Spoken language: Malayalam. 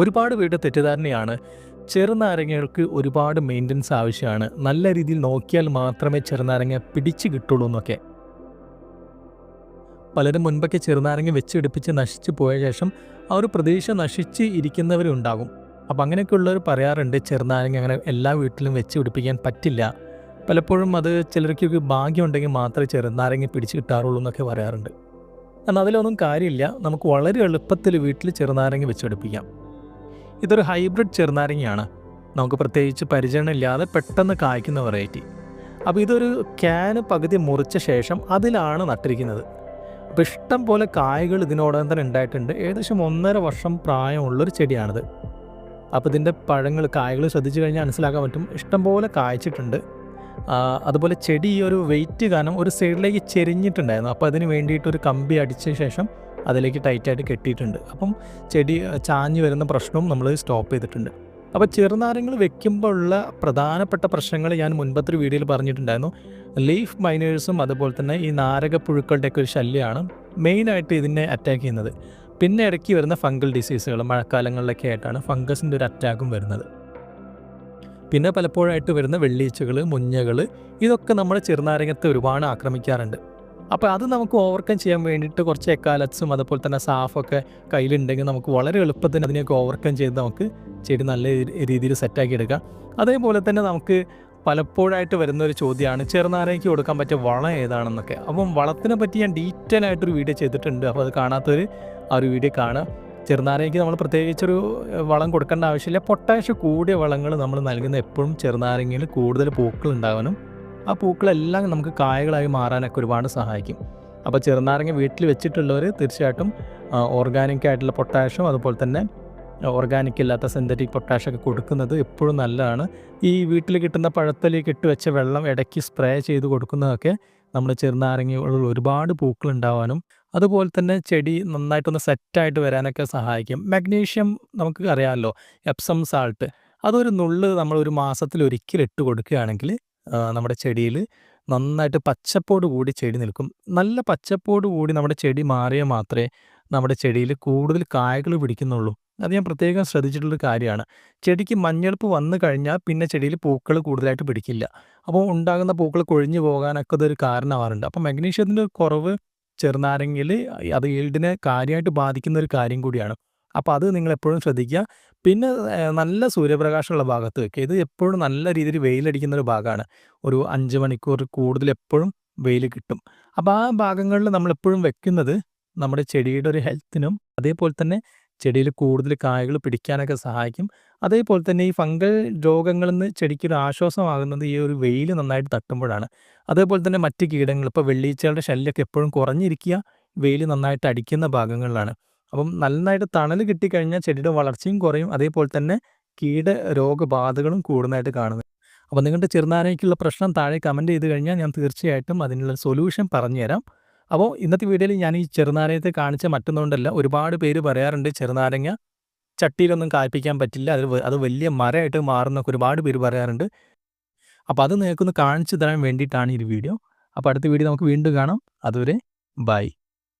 ഒരുപാട് പേരുടെ തെറ്റിദ്ധാരണയാണ്. ചെറുനാരങ്ങകൾക്ക് ഒരുപാട് മെയിന്റനൻസ് ആവശ്യമാണ്. നല്ല രീതിയിൽ നോക്കിയാൽ മാത്രമേ ചെറുനാരങ്ങ പിടിച്ചു കിട്ടുള്ളൂ എന്നൊക്കെ. പലരും മുൻപൊക്കെ ചെറുനാരങ്ങ വെച്ചെടുപ്പിച്ച് നശിച്ച് പോയ ശേഷം ആ ഒരു പ്രതീക്ഷ നശിച്ച് ഇരിക്കുന്നവരുണ്ടാകും. അപ്പം അങ്ങനെയൊക്കെയുള്ളവർ പറയാറുണ്ട് ചെറുനാരങ്ങ അങ്ങനെ എല്ലാ വീട്ടിലും വെച്ച് പിടിപ്പിക്കാൻ പറ്റില്ല. പലപ്പോഴും അത് ചിലർക്കൊക്കെ ഭാഗ്യം ഉണ്ടെങ്കിൽ മാത്രമേ ചെറുനാരങ്ങ പിടിച്ച് കിട്ടാറുള്ളൂ എന്നൊക്കെ പറയാറുണ്ട്. എന്നാൽ അതിലൊന്നും കാര്യമില്ല. നമുക്ക് വളരെ എളുപ്പത്തിൽ വീട്ടിൽ ചെറുനാരങ്ങ വെച്ചെടുപ്പിക്കാം ഇതൊരു ഹൈബ്രിഡ് ചെറുനാരങ്ങയാണ്. നമുക്ക് പ്രത്യേകിച്ച് പരിചരണമില്ലാതെ പെട്ടെന്ന് കായ്ക്കുന്ന വെറൈറ്റി അപ്പോൾ ഇതൊരു ക്യാന് പകുതി മുറിച്ച ശേഷം അതിലാണ് നട്ടിരിക്കുന്നത്. അപ്പോൾ ഇഷ്ടം പോലെ കായകൾ ഇതിനോടകം തന്നെ ഉണ്ടായിട്ടുണ്ട്. ഏകദേശം ഒന്നര വർഷം പ്രായമുള്ളൊരു ചെടിയാണിത്. അപ്പോൾ ഇതിന്റെ പഴങ്ങൾ കായകൾ ശ്രദ്ധിച്ചു കഴിഞ്ഞാൽ മനസ്സിലാക്കാൻ പറ്റും. ഇഷ്ടം പോലെ കായ്ച്ചിട്ടുണ്ട്. അതുപോലെ ചെടി ഈ ഒരു വെയിറ്റ് കാരണം ഒരു സൈഡിലേക്ക് ചെരിഞ്ഞിട്ടുണ്ടായിരുന്നു. അപ്പോൾ അതിന് വേണ്ടിയിട്ട് ഒരു കമ്പി അടിച്ച ശേഷം അതിലേക്ക് ടൈറ്റായിട്ട് കെട്ടിയിട്ടുണ്ട്. അപ്പം ചെടി ചാഞ്ഞു വരുന്ന പ്രശ്നവും നമ്മൾ സ്റ്റോപ്പ് ചെയ്തിട്ടുണ്ട്. അപ്പോൾ ചെറുനാരങ്ങൾ വെക്കുമ്പോൾ ഉള്ള പ്രധാനപ്പെട്ട പ്രശ്നങ്ങൾ ഞാൻ മുൻപത്തെ ഒരു വീഡിയോയിൽ പറഞ്ഞിട്ടുണ്ടായിരുന്നു. ലീഫ് മൈനേഴ്സും അതുപോലെ തന്നെ ഈ നാരകപ്പുഴുക്കളുടെയൊക്കെ ഒരു ശല്യമാണ് മെയിനായിട്ട് ഇതിനെ അറ്റാക്ക് ചെയ്യുന്നത്. പിന്നെ ഇടയ്ക്ക് വരുന്ന ഫംഗൽ ഡിസീസുകൾ മഴക്കാലങ്ങളിലൊക്കെ ആയിട്ടാണ് ഫംഗസിന്റെ ഒരു അറ്റാക്കും വരുന്നത്. പിന്നെ പലപ്പോഴായിട്ട് വരുന്ന വെള്ളീച്ചകൾ മുഞ്ഞകൾ ഇതൊക്കെ നമ്മുടെ ചെറുനാരങ്ങത്തെ ഒരുപാട് ആക്രമിക്കാറുണ്ട്. അപ്പോൾ അത് നമുക്ക് ഓവർകം ചെയ്യാൻ വേണ്ടിയിട്ട് കുറച്ച് എക്കാലത്സും അതുപോലെ തന്നെ സാഫൊക്കെ കയ്യിലുണ്ടെങ്കിൽ നമുക്ക് വളരെ എളുപ്പത്തിൽ അതിനെയൊക്കെ ഓവർകം ചെയ്ത് നമുക്ക് ചെടി നല്ല രീതിയിൽ സെറ്റാക്കി എടുക്കാം. അതേപോലെ തന്നെ നമുക്ക് പലപ്പോഴായിട്ട് വരുന്ന ഒരു ചോദ്യമാണ് ചെറുനാരങ്ങയ്ക്ക് കൊടുക്കാൻ പറ്റിയ വളം ഏതാണെന്നൊക്കെ. അപ്പം വളത്തിനെ പറ്റി ഞാൻ ഡീറ്റെയിൽ ആയിട്ടൊരു വീഡിയോ ചെയ്തിട്ടുണ്ട്. അപ്പോൾ അത് കാണാത്തവർ ആ ഒരു വീഡിയോ കാണുക. ചെറുനാരങ്ങയ്ക്ക് നമ്മൾ പ്രത്യേകിച്ചൊരു വളം കൊടുക്കേണ്ട ആവശ്യമില്ല. പൊട്ടാഷ് കൂടിയ വളങ്ങൾ നമ്മൾ നൽകുന്ന എപ്പോഴും ചെറുനാരങ്ങയിൽ കൂടുതൽ പൂക്കൾ ഉണ്ടാകാനും ആ പൂക്കളെല്ലാം നമുക്ക് കായകളായി മാറാനൊക്കെ ഒരുപാട് സഹായിക്കും. അപ്പോൾ ചെറുനാരങ്ങ വീട്ടിൽ വെച്ചിട്ടുള്ളവർ തീർച്ചയായിട്ടും ഓർഗാനിക് ആയിട്ടുള്ള പൊട്ടാഷ്യം അതുപോലെ തന്നെ ഓർഗാനിക് ഇല്ലാത്ത സിന്തറ്റിക് പൊട്ടാഷൊക്കെ കൊടുക്കുന്നത് എപ്പോഴും നല്ലതാണ്. ഈ വീട്ടിൽ കിട്ടുന്ന പഴത്തലേക്ക് ഇട്ട് വെച്ച വെള്ളം ഇടയ്ക്ക് സ്പ്രേ ചെയ്ത് കൊടുക്കുന്നതൊക്കെ നമ്മുടെ ചെറുനാരങ്ങകളിൽ ഒരുപാട് പൂക്കൾ ഉണ്ടാവാനും അതുപോലെ തന്നെ ചെടി നന്നായിട്ടൊന്ന് സെറ്റായിട്ട് വരാനൊക്കെ സഹായിക്കും. മഗ്നീഷ്യം നമുക്ക് അറിയാമല്ലോ എപ്സം സാൾട്ട് അതൊരു നുള്ള് നമ്മൾ ഒരു മാസത്തിൽ ഒരിക്കൽ ഇട്ട് കൊടുക്കുകയാണെങ്കിൽ നമ്മുടെ ചെടിയിൽ നന്നായിട്ട് പച്ചപ്പോട് കൂടി ചെടി നിൽക്കും. നല്ല പച്ചപ്പോട് കൂടി നമ്മുടെ ചെടി മാറിയാൽ മാത്രമേ നമ്മുടെ ചെടിയിൽ കൂടുതൽ കായകൾ പിടിക്കുന്നുള്ളൂ. അത് ഞാൻ പ്രത്യേകം ശ്രദ്ധിച്ചിട്ടുള്ളൊരു കാര്യമാണ്. ചെടിക്ക് മഞ്ഞൾപ്പ് വന്നു കഴിഞ്ഞാൽ പിന്നെ ചെടിയിൽ പൂക്കൾ കൂടുതലായിട്ട് പിടിക്കില്ല. അപ്പോൾ ഉണ്ടാകുന്ന പൂക്കൾ കൊഴിഞ്ഞു പോകാനൊക്കെ ഇതൊരു കാരണമാവാറുണ്ട്. അപ്പോൾ മഗ്നീഷ്യത്തിന്റെ കുറവ് ചെറുനാരങ്ങയിൽ അത് ഈൽഡിനെ കാര്യമായിട്ട് ബാധിക്കുന്ന ഒരു കാര്യം കൂടിയാണ്. അപ്പോൾ അത് നിങ്ങൾ എപ്പോഴും ശ്രദ്ധിക്കുക. പിന്നെ നല്ല സൂര്യപ്രകാശമുള്ള ഭാഗത്ത് വെക്കുക. ഇത് എപ്പോഴും നല്ല രീതിയിൽ വെയിലടിക്കുന്ന ഒരു ഭാഗമാണ്. ഒരു അഞ്ച് മണിക്കൂർ കൂടുതൽ എപ്പോഴും വെയിൽ കിട്ടും. അപ്പോൾ ആ ഭാഗങ്ങളിൽ നമ്മൾ എപ്പോഴും വെക്കുന്നത് നമ്മുടെ ചെടിയുടെ ഒരു ഹെൽത്തിനും അതേപോലെ തന്നെ ചെടിയിൽ കൂടുതൽ കായകൾ പിടിക്കാനൊക്കെ സഹായിക്കും. അതേപോലെ തന്നെ ഈ ഫംഗൽ രോഗങ്ങളിൽ നിന്ന് ചെടിക്ക് ഒരു ആശ്വാസമാകുന്നത് ഈ ഒരു വെയിൽ നന്നായിട്ട് തട്ടുമ്പോഴാണ്. അതേപോലെ തന്നെ മറ്റ് കീടങ്ങൾ ഇപ്പോൾ വെള്ളീച്ചകളുടെ ശല്യമൊക്കെ എപ്പോഴും കുറഞ്ഞിരിക്കുക വെയിൽ നന്നായിട്ട് അടിക്കുന്ന ഭാഗങ്ങളിലാണ്. അപ്പം നന്നായിട്ട് തണൽ കിട്ടിക്കഴിഞ്ഞാൽ ചെടിയുടെ വളർച്ചയും കുറയും. അതേപോലെ തന്നെ കീട രോഗബാധകളും കൂടുന്നതായിട്ട് കാണുന്നത്. അപ്പോൾ നിങ്ങളുടെ ചെറുനാരയ്ക്കുള്ള പ്രശ്നം താഴെ കമന്റ് ചെയ്ത് കഴിഞ്ഞാൽ ഞാൻ തീർച്ചയായിട്ടും അതിനുള്ള സൊല്യൂഷൻ പറഞ്ഞു തരാം അപ്പോൾ ഇന്നത്തെ വീഡിയോയിൽ ഞാൻ ഈ ചെറുനാരയത്തെ കാണിച്ച മറ്റൊന്നുകൊണ്ടല്ല ഒരുപാട് പേര് പറയാറുണ്ട് ചെറുനാരങ്ങ ചട്ടിയിലൊന്നും കായ്പ്പിക്കാൻ പറ്റില്ല അത് അത് വലിയ മരമായിട്ട് മാറുന്നൊക്കെ ഒരുപാട് പേര് പറയാറുണ്ട്. അപ്പോൾ അത് നിങ്ങൾക്കൊന്ന് കാണിച്ചു തരാൻ വേണ്ടിയിട്ടാണ് ഈ വീഡിയോ. അപ്പോൾ അടുത്ത വീഡിയോ നമുക്ക് വീണ്ടും കാണാം. അതുവരെ ബൈ.